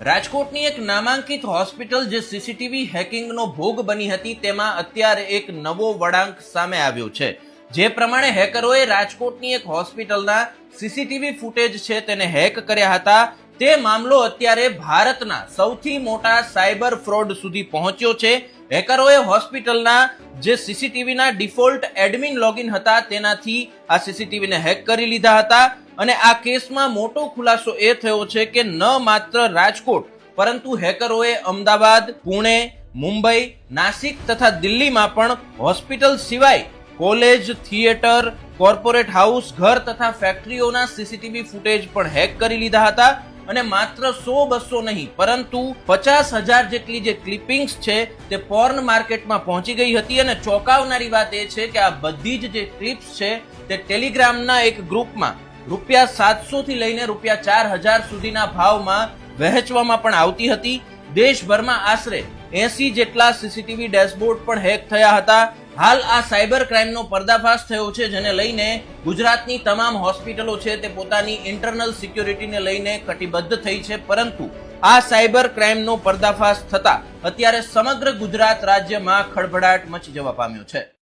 રાજકોટની એક નામાંકિત હોસ્પિટલ જે સીસીટીવી હેકિંગનો ભોગ બની હતી, તેમાં અત્યારે એક નવો વળાંક સામે આવ્યો છે. જે પ્રમાણે હેકરોએ રાજકોટની એક હોસ્પિટલના સીસીટીવી ફૂટેજ છે તેને હેક કર્યા હતા. તે મામલો અત્યારે ભારતના સૌથી મોટા સાયબર ફ્રોડ સુધી પહોંચ્યો છે. હેકરોએ હોસ્પિટલના જે સીસીટીવીના ડિફોલ્ટ એડમિન લોગિન હતા, તેનાથી આ સીસીટીવીને હેક કરી લીધા હતા. અને આ કેસમાં મોટો ખુલાસો એ થયો છે કે ન માત્ર રાજકોટ, પરંતુ હેકરોએ અમદાવાદ, પુણે, મુંબઈ, નાસિક તથા દિલ્હીમાં પણ હોસ્પિટલ સિવાય કોલેજ, થિયેટર, કોર્પોરેટ હાઉસ, ઘર તથા ફેક્ટરીઓના સીસીટીવી ફૂટેજ પણ હેક કરી લીધા હતા અને માત્ર સો બસો નહીં, પરંતુ પચાસ હજાર જેટલી જે ક્લિપિંગ્સ છે તે પોર્ન માર્કેટમાં પહોંચી ગઈ હતી અને ચોંકાવનારી વાત એ છે કે આ બધી જ જે ક્લિપ્સ છે તે ટેલિગ્રામના એક ગ્રુપમાં રૂપિયા સાતસો થી લઈને રૂપિયા ચાર હજાર સુધીના ભાવમાં વહેંચવામાં પણ આવતી હતી. દેશભરમાં આશરે એસી જેટલા સીસીટીવી ડેશબોર્ડ પણ હેક થયા હતા. હાલ આ સાયબર ક્રાઇમનો પર્દાફાશ થયો છે, જેને લઈને ગુજરાતની તમામ હોસ્પિટલો છે તે પોતાની ઇન્ટરનલ સિક્યોરિટીને લઈને કટિબદ્ધ થઈ છે. પરંતુ આ સાયબર ક્રાઇમનો પર્દાફાશ થતા અત્યારે સમગ્ર ગુજરાત રાજ્યમાં ખળભળાટ મચી જવા પામ્યો છે.